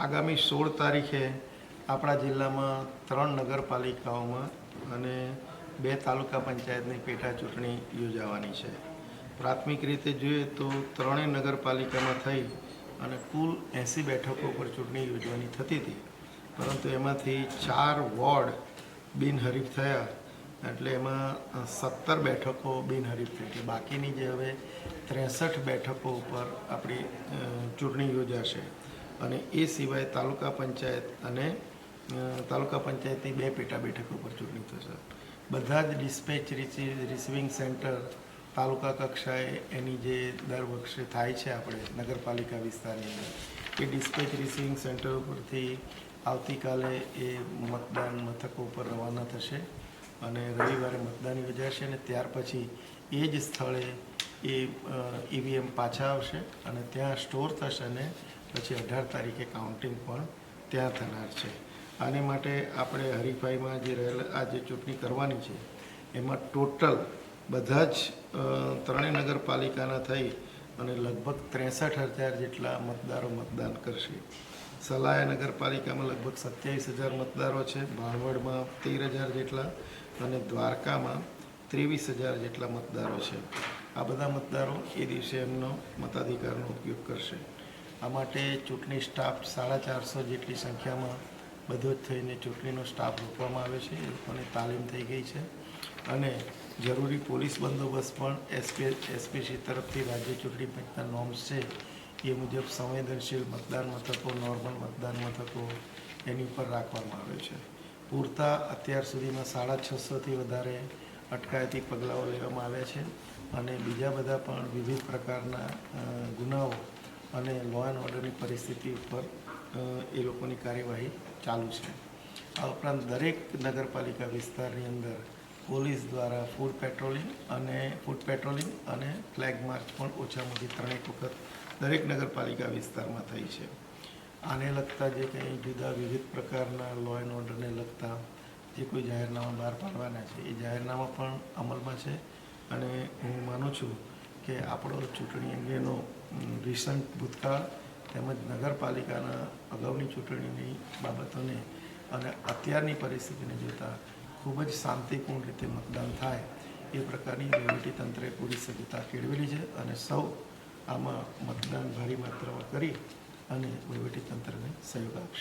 આગામી સોળ તારીખે આપણા જિલ્લામાં ત્રણ નગરપાલિકાઓમાં અને બે તાલુકા પંચાયતની પેટા ચૂંટણી યોજાવાની છે. પ્રાથમિક રીતે જોઈએ તો ત્રણેય નગરપાલિકામાં થઈ અને કુલ એંસી બેઠકો પર ચૂંટણી યોજવાની થતી હતી. પરંતુ એમાંથી ચાર વોર્ડ બિનહરીફ થયા એટલે એમાં સત્તર બેઠકો બિનહરીફ થઈ એટલે બાકીની જે હવે ત્રેસઠ બેઠકો ઉપર આપણી ચૂંટણી યોજાશે. અને એ સિવાય તાલુકા પંચાયત અને તાલુકા પંચાયતની બે પેટા બેઠકો પર ચૂંટણી થશે. બધા જ ડિસ્પેચ રિસીવિંગ સેન્ટર, તાલુકા કક્ષાએ એની જે દર વર્ષે થાય છે આપણે નગરપાલિકા વિસ્તારની અંદર, એ ડિસ્પેચ રિસીવિંગ સેન્ટર ઉપરથી આવતીકાલે એ મતદાન મથકો ઉપર રવાના થશે અને રવિવારે મતદાન યોજાશે અને ત્યાર પછી એ જ સ્થળે એ ઈવીએમ પાછા આવશે અને ત્યાં સ્ટોર થશે અને પછી અઢાર તારીખે કાઉન્ટિંગ પણ ત્યાં થનાર છે. આને માટે આપણે હરીફાઈમાં જે રહેલ, આ જે ચૂંટણી કરવાની છે, એમાં ટોટલ બધા જ ત્રણેય નગરપાલિકાના થઈ અને લગભગ ત્રેસઠ હજાર જેટલા મતદારો મતદાન કરશે. સલાયા નગરપાલિકામાં લગભગ સત્યાવીસ હજાર મતદારો છે ભાણવડમાં તેર હજાર જેટલા અને દ્વારકામાં ત્રેવીસ હજાર જેટલા મતદારો છે. આ બધા મતદારો એ દિવસે એમનો મતાધિકારનો ઉપયોગ કરશે. આ માટે ચૂંટણી સ્ટાફ સાડા ચારસો જેટલી સંખ્યામાં બધો જ થઈને ચૂંટણીનો સ્ટાફ રોકવામાં આવે છે. એ લોકોને તાલીમ થઈ ગઈ છે. અને જરૂરી પોલીસ બંદોબસ્ત પણ એસપી એસપીસી તરફથી રાજ્ય ચૂંટણી પંચના નોર્મ્સ છે. એ મુજબ સંવેદનશીલ મતદાન મથકો, નોર્મલ મતદાન મથકો એની ઉપર રાખવામાં આવે છે. પૂરતા અત્યાર સુધીમાં સાડા છસોથી વધારે અટકાયતી પગલાઓ લેવામાં આવ્યા છે. અને બીજા બધા પણ વિવિધ પ્રકારના ગુનાઓ અને લો એન્ડ ઓર્ડરની પરિસ્થિતિ ઉપર એ લોકોની કાર્યવાહી ચાલુ છે. આ ઉપરાંત દરેક નગરપાલિકા વિસ્તારની અંદર પોલીસ દ્વારા ફૂડ પેટ્રોલિંગ અને ફૂડ પેટ્રોલિંગ અને ફ્લેગ માર્ચ પણ ઓછામાં ઓછી ત્રણેક વખત દરેક નગરપાલિકા વિસ્તારમાં થઈ છે. આને લગતા જે કંઈ જુદા વિવિધ પ્રકારના લો એન્ડ ઓર્ડરને લગતા જે કોઈ જાહેરનામા બહાર પાડવાના છે, એ જાહેરનામા પણ અમલમાં છે. અને હું માનું છું કે આપણો ચૂંટણી અંગેનો રિસન્ટ ભૂતકાળ તેમજ નગરપાલિકાના અગાઉની ચૂંટણીની બાબતોને અને અત્યારની પરિસ્થિતિને જોતાં ખૂબ જ શાંતિપૂર્ણ રીતે મતદાન થાય એ પ્રકારની વહીવટીતંત્રે પૂરી સજ્જતા કેળવેલી છે અને સૌ આમાં મતદાન ભારી માત્રામાં કરી અને વહીવટીતંત્રને સહયોગ આપશે.